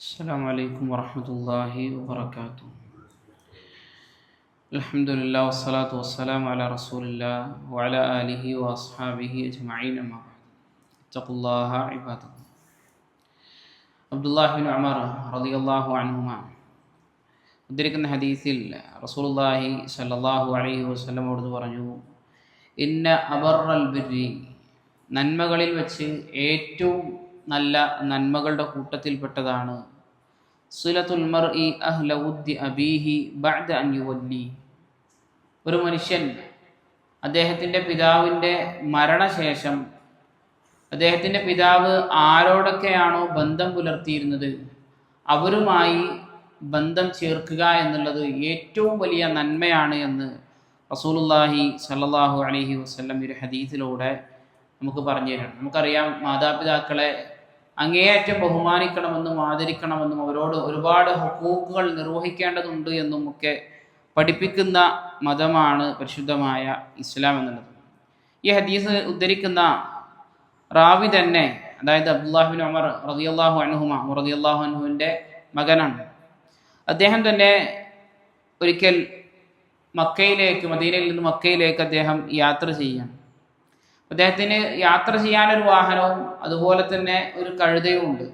السلام عليكم ورحمة الله وبركاته الحمد لله والصلاة والسلام على رسول الله وعلى آله وأصحابه أجمعين أما بعد اتقوا الله عباد الله عبد الله بن عمر رضي الله عنهما ഉദ്ധരിക്കുന്ന ഹദീസിൽ റസൂലുള്ളാഹി സല്ലല്ലാഹു അലൈഹി വസല്ലം അവിടുന്ന് പറഞ്ഞു ഇന്ന അബറൽ ബിരി നന്മകളിൽ വെച്ച് ഏറ്റവും നല്ല നന്മകളുടെ കൂട്ടത്തിൽപ്പെട്ടതാണ്. സുലത്തുൽ മർ ഇ അഹ്ലവുദ്ദി അബീഹി ബഅദ അൻ ഒരു മനുഷ്യൻ അദ്ദേഹത്തിന്റെ പിതാവിന്റെ മരണശേഷം അദ്ദേഹത്തിന്റെ പിതാവ് ആരോടൊക്കെയാണോ ബന്ധം പുലർത്തിയിരുന്നത്? അവരുമായി ബന്ധം ചേർക്കുക എന്നുള്ളത് ഏറ്റവും വലിയ നന്മയാണ് എന്ന് റസൂലുല്ലാഹി സല്ലല്ലാഹു അലൈഹി വസല്ലം ഒരു ഹദീസിലൂടെ നമുക്ക് പറഞ്ഞു തരണം നമുക്കറിയാം മാതാപിതാക്കളെ അങ്ങേയറ്റം ബഹുമാനിക്കണമെന്നും ആദരിക്കണമെന്നും അവരോട് ഒരുപാട് ഹുക്കൂക്കുകൾ നിർവഹിക്കേണ്ടതുണ്ട് എന്നും ഒക്കെ പഠിപ്പിക്കുന്ന മതമാണ് പരിശുദ്ധമായ ഇസ്ലാം എന്നുള്ളത്. ഈ ഹദീസ് ഉദ്ധരിക്കുന്ന റാവി തന്നെ അതായത് അബ്ദുല്ലാഹിബിൻ ഉമർ റതിയല്ലാഹു അൻഹുമ റതിയല്ലാഹു അനുഹുവിന്റെ മകനാണ്. അദ്ദേഹം തന്നെ ഒരിക്കൽ മക്കയിലേക്ക് മദീനയിൽ നിന്ന് മക്കയിലേക്ക് അദ്ദേഹം യാത്ര ചെയ്യാൻ അദ്ദേഹത്തിന് യാത്ര ചെയ്യാനൊരു വാഹനവും അതുപോലെ തന്നെ ഒരു കഴുതയും ഉണ്ട്.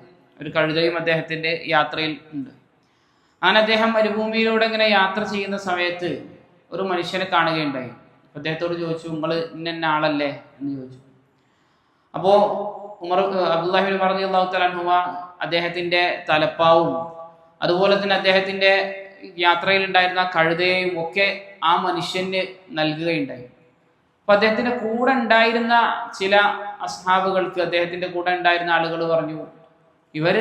ഒരു കഴുതയും അദ്ദേഹത്തിന്റെ യാത്രയിൽ ഉണ്ട്. അങ്ങനെ അദ്ദേഹം മരുഭൂമിയിലൂടെ ഇങ്ങനെ യാത്ര ചെയ്യുന്ന സമയത്ത് ഒരു മനുഷ്യനെ കാണുകയുണ്ടായി. അദ്ദേഹത്തോട് ചോദിച്ചു നിങ്ങൾ ഇന്ന ആളല്ലേ? എന്ന് ചോദിച്ചു. അപ്പോൾ ഉമർ അബ്ദുല്ലാഹിബിൻ പറഞ്ഞു അള്ളാഹു തലാൻഹുമ അദ്ദേഹത്തിന്റെ തലപ്പാവും അതുപോലെ തന്നെ അദ്ദേഹത്തിന്റെ യാത്രയിൽ ഉണ്ടായിരുന്ന കഴുതയെയും ഒക്കെ ആ മനുഷ്യന് നൽകുകയുണ്ടായി. അപ്പൊ അദ്ദേഹത്തിന്റെ കൂടെ ഉണ്ടായിരുന്ന ചില അസ്ഹാബുകൾക്ക് അദ്ദേഹത്തിന്റെ കൂടെ ഉണ്ടായിരുന്ന ആളുകൾ പറഞ്ഞു ഇവർ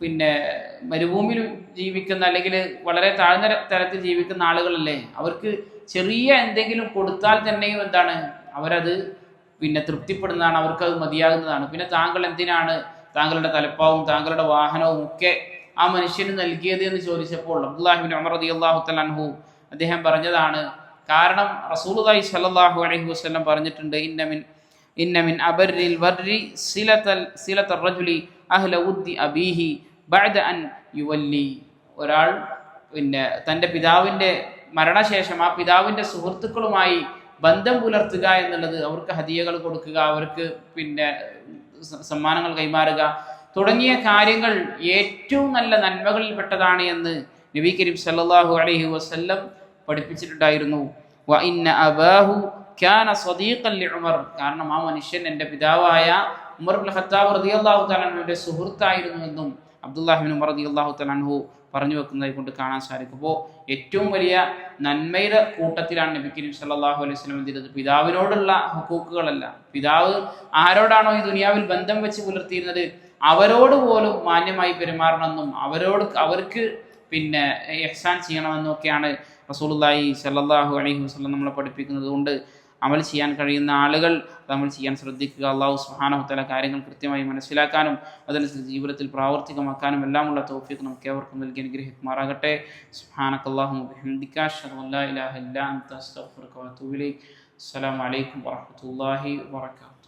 പിന്നെ മരുഭൂമിയിൽ ജീവിക്കുന്ന അല്ലെങ്കിൽ വളരെ താഴ്ന്ന തരത്തിൽ ജീവിക്കുന്ന ആളുകളല്ലേ? അവർക്ക് ചെറിയ എന്തെങ്കിലും കൊടുത്താൽ തന്നെയും എന്താണ്? അവരത് പിന്നെ തൃപ്തിപ്പെടുന്നതാണ് അവർക്ക് അത് മതിയാകുന്നതാണ്. പിന്നെ താങ്കൾ എന്തിനാണ് താങ്കളുടെ തലപ്പാവും താങ്കളുടെ വാഹനവും ഒക്കെ ആ മനുഷ്യന് നൽകിയത് എന്ന് ചോദിച്ചപ്പോൾ അബ്ദുല്ലാഹിബിൻ അമർ റതി അള്ളാഹു അദ്ദേഹം പറഞ്ഞതാണ് കാരണം റസൂലുള്ളാഹി സ്വല്ലല്ലാഹു അലൈഹി വസല്ലം പറഞ്ഞിട്ടുണ്ട് ഇന്നമിൻ ഇന്നമിൻ അബറിൽ വർരി സിലത്തൽ സിലത്തൽ റജുലി അഹ്ല ഉദ്ദി അബീഹി ബഅദ അൻ യുവല്ലി. ഒരാൾ പിന്നെ തന്റെ പിതാവിന്റെ മരണശേഷം ആ പിതാവിന്റെ സുഹൃത്തുക്കളുമായി ബന്ധം പുലർത്തുക എന്നുള്ളത് അവർക്ക് ഹദിയകൾ കൊടുക്കുക അവർക്ക് പിന്നെ സമ്മാനങ്ങൾ കൈമാറുക തുടങ്ങിയ കാര്യങ്ങൾ ഏറ്റവും നല്ല നന്മകളിൽപ്പെട്ടതാണ് എന്ന് നബി കരീം സല്ലല്ലാഹു അലൈഹി വസല്ലം പഠിപ്പിച്ചിട്ടുണ്ടായിരുന്നു. അബാഹു ഉമർ. കാരണം ആ മനുഷ്യൻ എന്റെ പിതാവായ ഉമർ ഖത്താബ് തആലയുടെ സുഹൃത്തായിരുന്നു എന്നും അബ്ദുല്ലാഹിബിൻ ഉമർ അള്ളാഹു തആലഹു പറഞ്ഞു വെക്കുന്നതായി കൊണ്ട് കാണാൻ സാധിക്കും. അപ്പോൾ ഏറ്റവും വലിയ നന്മയുടെ കൂട്ടത്തിലാണ് നബി കരീം സല്ലല്ലാഹു അലൈഹി വസല്ലം എന്തിരുന്നത് പിതാവിനോടുള്ള ഹുക്കൂക്കുകളല്ല. പിതാവ് ആരോടാണോ ഈ ദുനിയാവിൽ ബന്ധം വെച്ച് പുലർത്തിയിരുന്നത്? അവരോട് പോലും മാന്യമായി പെരുമാറണമെന്നും അവരോട് അവർക്ക് പിന്നെ എഹ്സാൻ ചെയ്യണമെന്നും ഒക്കെയാണ് റസൂലുള്ളാഹി സല്ലല്ലാഹു അലൈഹി വസല്ലം നമ്മളെ പഠിപ്പിക്കുന്നത് കൊണ്ട് അമൽ ചെയ്യാൻ കഴിയുന്ന ആളുകൾ അമൽ ചെയ്യാൻ ശ്രദ്ധിക്കുക. അള്ളാഹു സുഹാനഹുത്തല കാര്യങ്ങൾ കൃത്യമായി മനസ്സിലാക്കാനും അതനുസരിച്ച് ജീവിതത്തിൽ പ്രാവർത്തികമാക്കാനും എല്ലാമുള്ള തോഫിക്ക് നമുക്ക് ഏവർക്കും നൽകി അനുഗ്രഹിക്കുമാറാകട്ടെ. സുഹാനക്കല്ലാഹു അസ്സലാമു അലൈക്കും വറഹ്മത്തുള്ളാഹി വബറകാതുഹു